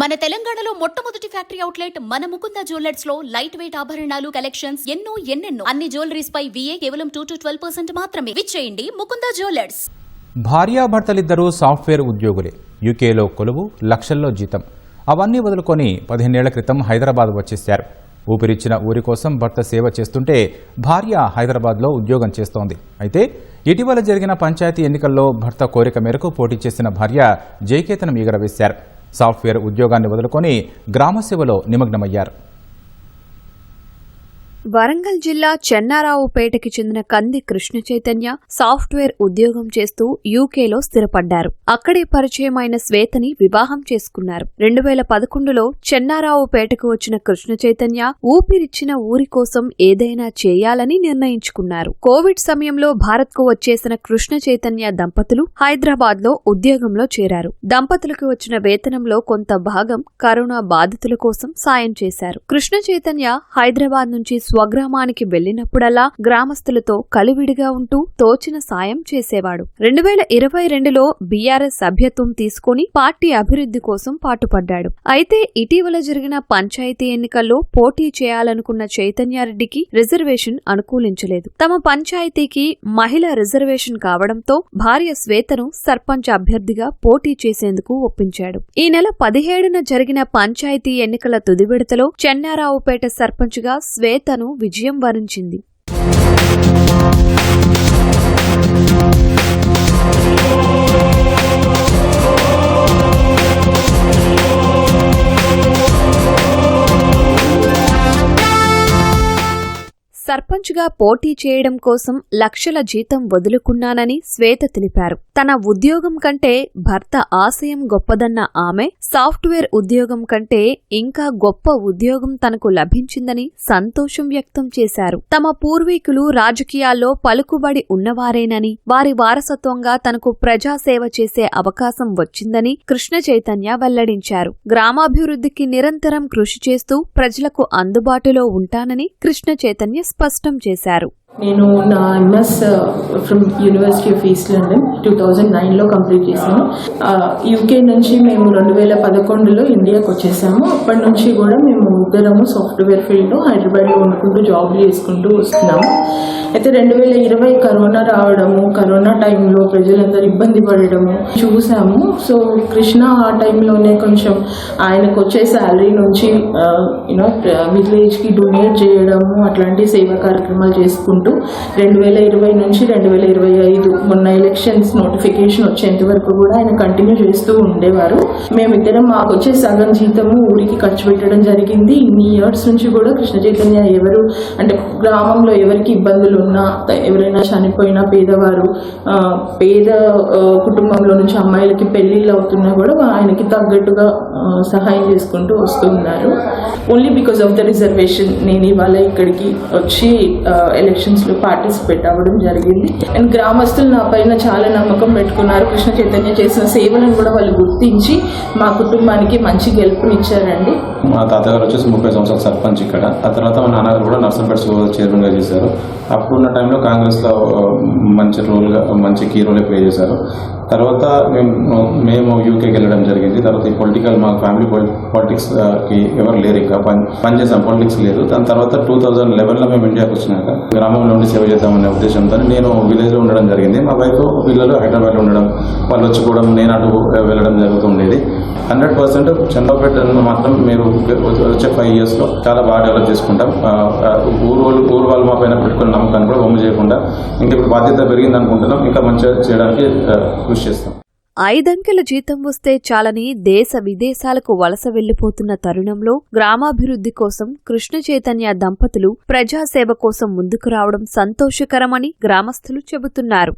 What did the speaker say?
మన తెలంగాణలో మొట్టమొదటి ఫ్యాక్టరీ అవుట్లెట్ మన ముకుంద జ్యువెలర్స్లో లైట్ వెయిట్ ఆభరణాలు కలెక్షన్స్ ఎన్నో ఎన్నెన్నో. అన్ని జ్యువెలరీస్ పై విఏ కేవలం టూ టు ట్వెల్వ్ పర్సెంట్ మాత్రమే. విచ్చేయండి ముకుంద జ్యువెలర్స్. భార్యాభర్తలిద్దరూ సాఫ్ట్వేర్ ఉద్యోగులే. యూకేలో కొలువు లక్షల్లో జీతం. అవన్నీ వదులుకొని పదిహేనేళ్ళ క్రితం హైదరాబాద్ వచ్చేశారు. ఊపిరిచ్చిన ఊరి కోసం భర్త సేవ చేస్తుంటే భార్య హైదరాబాద్లో ఉద్యోగం చేస్తోంది. అయితే ఇటీవల జరిగిన పంచాయతీ ఎన్నికల్లో భర్త కోరిక మేరకు పోటీ చేసిన భార్య జయకేతనం ఎగరవేశారు. సాఫ్ట్వేర్ ఉద్యోగాన్ని వదులుకొని గ్రామసేవలో నిమగ్నమయ్యారు. వరంగల్ జిల్లా చెన్నారావుపేటకి చెందిన కంది కృష్ణ చైతన్య సాఫ్ట్వేర్ ఉద్యోగం చేస్తూ యూకేలో స్థిరపడ్డారు. అక్కడే పరిచయమైన శ్వేతని వివాహం చేసుకున్నారు. రెండు వేల పదకొండులో చెన్నారావుపేటకు వచ్చిన కృష్ణ చైతన్య ఊపిరిచ్చిన ఊరి కోసం ఏదైనా చేయాలని నిర్ణయించుకున్నారు. కోవిడ్ సమయంలో భారత్కు వచ్చేసిన కృష్ణ చైతన్య దంపతులు హైదరాబాద్లో ఉద్యోగంలో చేరారు. దంపతులకు వచ్చిన వేతనంలో కొంత భాగం కరోనా బాధితుల కోసం సాయం చేశారు. కృష్ణ చైతన్య హైదరాబాద్ నుంచి స్వగ్రామానికి వెళ్ళినప్పుడల్లా గ్రామస్తులతో కలివిడిగా ఉంటూ తోచిన సాయం చేసేవాడు. రెండు వేల ఇరవై రెండులో బీఆర్ఎస్ సభ్యత్వం తీసుకుని పార్టీ అభివృద్ధి కోసం పాటుపడ్డాడు. అయితే ఇటీవల జరిగిన పంచాయతీ ఎన్నికల్లో పోటీ చేయాలనుకున్న చైతన్యారెడ్డికి రిజర్వేషన్ అనుకూలించలేదు. తమ పంచాయతీకి మహిళ రిజర్వేషన్ కావడంతో భార్య శ్వేతను సర్పంచ్ అభ్యర్థిగా పోటీ చేసేందుకు ఒప్పించాడు. ఈ నెల పదిహేడున జరిగిన పంచాయతీ ఎన్నికల తుది విడతలో చెన్నారావుపేట సర్పంచ్గా శ్వేత విజయం వరించింది. సర్పంచ్గా పోటీ చేయడం కోసం లక్షల జీతం వదులుకున్నానని శ్వేత తెలిపారు. తన ఉద్యోగం కంటే భర్త ఆశయం గొప్పదన్న ఆమె సాఫ్ట్వేర్ ఉద్యోగం కంటే ఇంకా గొప్ప ఉద్యోగం తనకు లభించిందని సంతోషం వ్యక్తం చేశారు. తమ పూర్వీకులు రాజకీయాల్లో పలుకుబడి ఉన్నవారేనని వారి వారసత్వంగా తనకు ప్రజాసేవ చేసే అవకాశం వచ్చిందని కృష్ణ చైతన్య వెల్లడించారు. గ్రామాభివృద్ధికి నిరంతరం కృషి చేస్తూ ప్రజలకు అందుబాటులో ఉంటానని కృష్ణ చైతన్య స్పష్టం చేశారు. నేను నా MS from university of east London two thousand నైన్లో కంప్లీట్ చేశాను. Uh, యూకే నుంచి మేము రెండు వేల పదకొండులో ఇండియాకి వచ్చేసాము. అప్పటి నుంచి కూడా మేము ఉద్దరము సాఫ్ట్వేర్ ఫీల్డ్లో హైదరాబాద్లో వండుకుంటూ జాబ్లు చేసుకుంటూ వస్తున్నాము. అయితే రెండు వేల ఇరవై కరోనా రావడము కరోనా టైంలో ప్రజలందరూ ఇబ్బంది పడడము చూసాము. సో కృష్ణ ఆ టైంలోనే కొంచెం ఆయనకు వచ్చే శాలరీ నుంచి యూనో విలేజ్కి డొనేట్ చేయడము అట్లాంటి సేవా కార్యక్రమాలు చేసుకుంటూ రెండు వేల ఇరవై నుంచి రెండు వేల ఇరవై ఐదు మొన్న ఎలక్షన్స్ నోటిఫికేషన్ వచ్చేంత వరకు కూడా ఆయన కంటిన్యూ చేస్తూ ఉండేవారు. మేమిద్దరం మాకు వచ్చే సగం జీతము ఊరికి ఖర్చు పెట్టడం జరిగింది. ఇన్ని ఇయర్స్ నుంచి కూడా కృష్ణ చైతన్య ఎవరు అంటే గ్రామంలో ఎవరికి ఇబ్బందులు ఉన్నా ఎవరైనా చనిపోయినా పేదవారు పేద కుటుంబంలో నుంచి అమ్మాయిలకి పెళ్ళిళ్ళు అవుతున్నా కూడా ఆయనకి తగ్గట్టుగా సహాయం చేసుకుంటూ వస్తున్నారు. Only because of the reservation నేను ఇవాళ ఇక్కడికి వచ్చి ఎలక్షన్స్లో పార్టిసిపేట్ అవ్వడం జరిగింది. అండ్ గ్రామస్తులు నా పైన చాలా నమ్మకం పెట్టుకున్నారు. కృష్ణ చైతన్య చేసిన సేవలను కూడా వాళ్ళు గుర్తించి మా కుటుంబానికి మంచి గెలుపునిచ్చారండి. మా తాతగారు వచ్చేసి ముప్పై సంవత్సరాల సర్పంచ్ ఇక్కడ. ఆ తర్వాత మా నాన్నగారు కూడా నర్సంపేట సో చైర్మన్గా చేశారు. అప్పుడున్న టైంలో కాంగ్రెస్లో మంచి రోల్గా మంచి కీ రోల్ ప్లే చేశారు. తర్వాత మేము మేము యూకేకి వెళ్ళడం జరిగింది. తర్వాత ఈ పొలిటికల్ మా ఫ్యామిలీ పాలిటిక్స్కి ఎవరు లేరు ఇంకా. పని పనిచేసాం పాలిటిక్స్ లేదు. దాని తర్వాత టూ థౌజండ్ లెవెన్లో మేము ఇండియాకి వచ్చినాక గ్రామంలో ఉండి సేవ చేద్దామనే ఉద్దేశంతో నేను విలేజ్లో ఉండడం జరిగింది. మా వైఫ్ పిల్లలు హైదరాబాద్లో ఉండడం వాళ్ళు వచ్చి కూడా నేను అటు వెళ్ళడం జరుగుతుండేది. హండ్రెడ్ పర్సెంట్ చంద్రపేటను మాత్రం మీరు వచ్చే ఫైవ్ ఇయర్స్లో చాలా బాగా డెవలప్ చేసుకుంటాం. ఊరు వాళ్ళు ఊరు వాళ్ళు మా పైన పెట్టుకున్న నమ్మకాన్ని కూడా బొమ్మ చేయకుండా ఇంకా ఇప్పుడు బాధ్యత పెరిగింది అనుకుంటున్నాం ఇంకా మంచిగా చేయడానికి కృషి చేస్తాం. ఐదంకెల జీతం వస్తే చాలని దేశ విదేశాలకు వలస వెళ్ళిపోతున్న తరుణంలో గ్రామాభివృద్ధి కోసం కృష్ణ చైతన్య దంపతులు ప్రజాసేవ కోసం ముందుకు రావడం సంతోషకరమని గ్రామస్తులు చెబుతున్నారు.